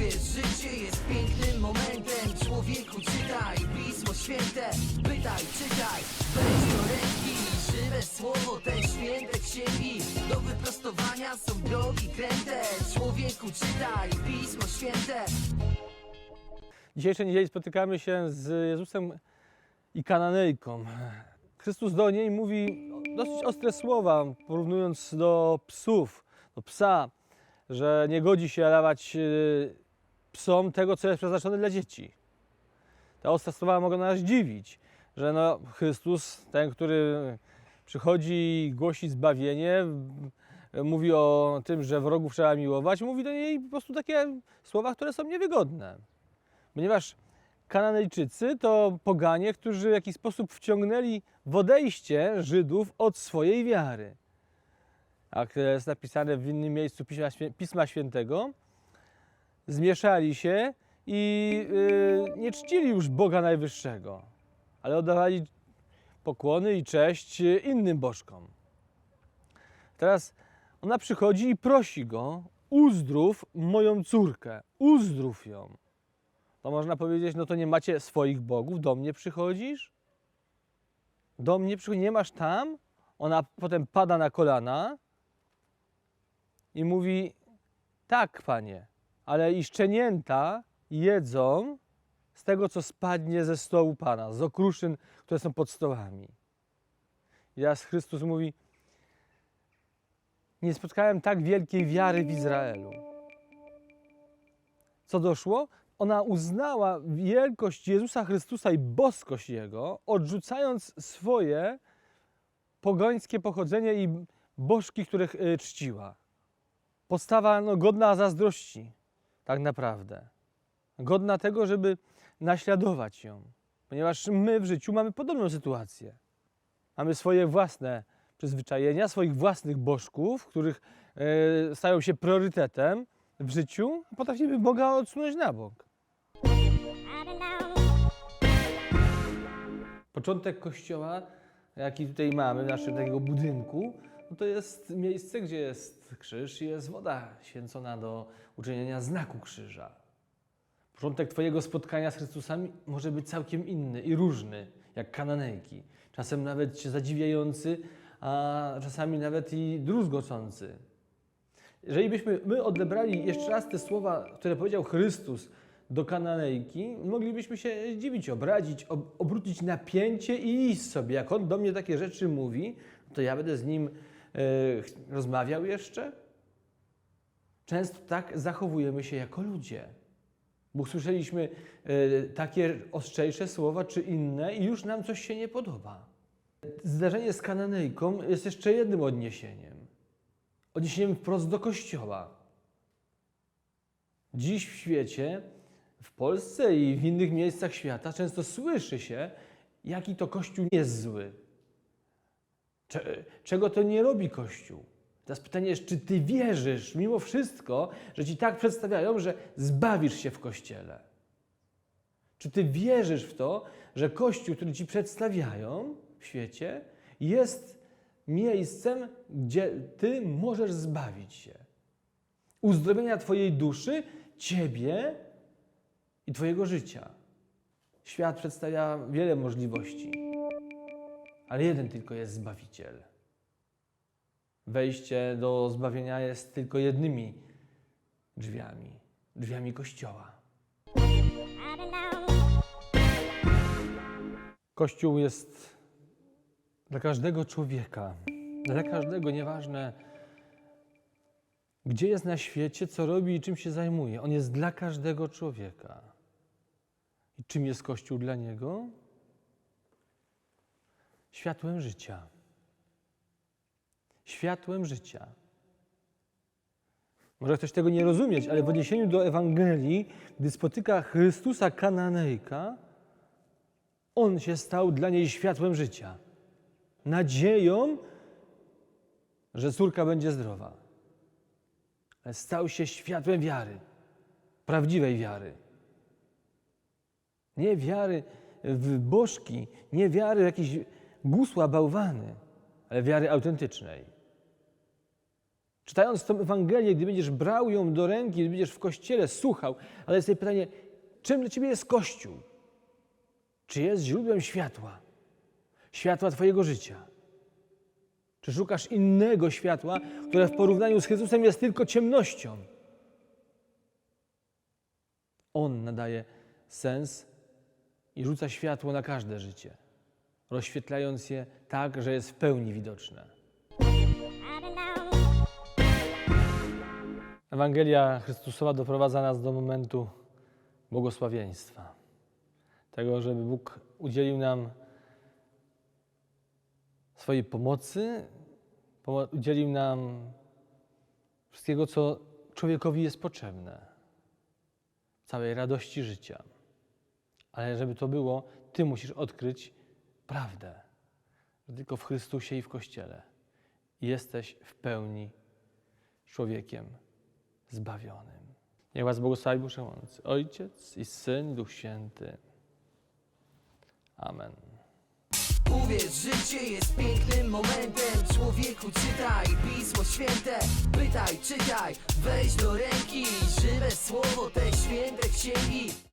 Uwierz, życie jest pięknym momentem. Człowieku czytaj Pismo Święte. Pytaj, czytaj Weź do ręki. Żywe słowo, te święte księgi Do wyprostowania są drogi kręte. Człowieku czytaj Pismo Święte. Dzisiejszej niedzieli spotykamy się z Jezusem i Kananejką. Chrystus do niej mówi dosyć ostre słowa, porównując do psów, do psa, że nie godzi się dawać y, psom tego, co jest przeznaczone dla dzieci. Te ostre słowa mogą nas dziwić, że no, Chrystus, ten, który przychodzi i głosi zbawienie, mówi o tym, że wrogów trzeba miłować, mówi do niej po prostu takie słowa, które są niewygodne ponieważ Kananejczycy to poganie, którzy w jakiś sposób wciągnęli w odejście Żydów od swojej wiary. Jak jest napisane w innym miejscu Pisma Świętego, zmieszali się i y, nie czcili już Boga Najwyższego, ale oddawali pokłony i cześć y, innym bożkom. Teraz ona przychodzi i prosi go, uzdrów moją córkę, uzdrów ją to można powiedzieć, no to nie macie swoich bogów, do mnie przychodzisz? Do mnie przychodzisz, nie masz tam? Ona potem pada na kolana i mówi, tak panie, ale i szczenięta jedzą z tego, co spadnie ze stołu Pana, z okruszyn, które są pod stołami. I teraz Chrystus mówi, nie spotkałem tak wielkiej wiary w Izraelu. Co doszło? Ona uznała wielkość Jezusa Chrystusa i boskość Jego, odrzucając swoje pogońskie pochodzenie i bożki, których y, czciła. Postawa no, godna zazdrości, tak naprawdę. Godna tego, żeby naśladować ją. Ponieważ my w życiu mamy podobną sytuację. Mamy swoje własne przyzwyczajenia, swoich własnych bożków, których y, stają się priorytetem w życiu, a potrafimy Boga odsunąć na bok. Początek kościoła, jaki tutaj mamy, naszego budynku, no to jest miejsce, gdzie jest krzyż i jest woda święcona do uczynienia znaku krzyża. Początek Twojego spotkania z Chrystusem może być całkiem inny i różny, jak kananejki. Czasem nawet zadziwiający, a czasami nawet i druzgocący. Jeżeli byśmy my odebrali jeszcze raz te słowa, które powiedział Chrystus do Kananejki, moglibyśmy się dziwić, obrazić, ob- obrócić napięcie i iść sobie. Jak on do mnie takie rzeczy mówi, to ja będę z nim rozmawiał jeszcze? Często tak zachowujemy się jako ludzie. Bo usłyszeliśmy e, takie ostrzejsze słowa czy inne i już nam coś się nie podoba. Zdarzenie z Kananejką jest jeszcze jednym odniesieniem odniesieniem wprost do Kościoła. Dziś w świecie, w Polsce i w innych miejscach świata często słyszy się, jaki to Kościół jest zły. Cze- Czego to nie robi Kościół? Teraz pytanie jest, czy ty wierzysz mimo wszystko, że ci tak przedstawiają, że zbawisz się w Kościele? Czy ty wierzysz w to, że Kościół, który ci przedstawiają w świecie, jest miejscem, gdzie ty możesz zbawić się? Uzdrowienia twojej duszy, ciebie i twojego życia. Świat przedstawia wiele możliwości, ale jeden tylko jest Zbawiciel. Wejście do zbawienia jest tylko jednymi drzwiami drzwiami Kościoła. Kościół jest dla każdego człowieka, dla każdego, nieważne gdzie jest na świecie, co robi i czym się zajmuje. On jest dla każdego człowieka. I czym jest Kościół dla niego? Światłem życia. Światłem życia. Może ktoś tego nie rozumieć, ale w odniesieniu do Ewangelii, gdy spotyka Chrystusa Kananejka, on się stał dla niej światłem życia. Nadzieją, że córka będzie zdrowa. Ale stał się światłem wiary, prawdziwej wiary. Nie wiary w bożki, nie wiary w jakieś gusła, bałwany, ale wiary autentycznej. Czytając tą Ewangelię, gdy będziesz brał ją do ręki, gdy będziesz w kościele słuchał, ale jest sobie pytanie, czym dla ciebie jest Kościół? Czy jest źródłem światła? Światła twojego życia? Czy szukasz innego światła, które w porównaniu z Chrystusem jest tylko ciemnością? On nadaje sens i rzuca światło na każde życie, rozświetlając je tak, że jest w pełni widoczne. Ewangelia Chrystusowa doprowadza nas do momentu błogosławieństwa. Tego, żeby Bóg udzielił nam swojej pomocy, pomo- udzielił nam wszystkiego, co człowiekowi jest potrzebne, całej radości życia. Ale żeby to było, Ty musisz odkryć prawdę, że tylko w Chrystusie i w Kościele jesteś w pełni człowiekiem zbawionym. Niech Was błogosławi Wszechmogący, Ojciec i Syn Duch Święty. Amen. Uwierz, życie jest pięknym momentem Człowieku czytaj Pismo Święte Pytaj, czytaj, weź do ręki Żywe słowo, te święte księgi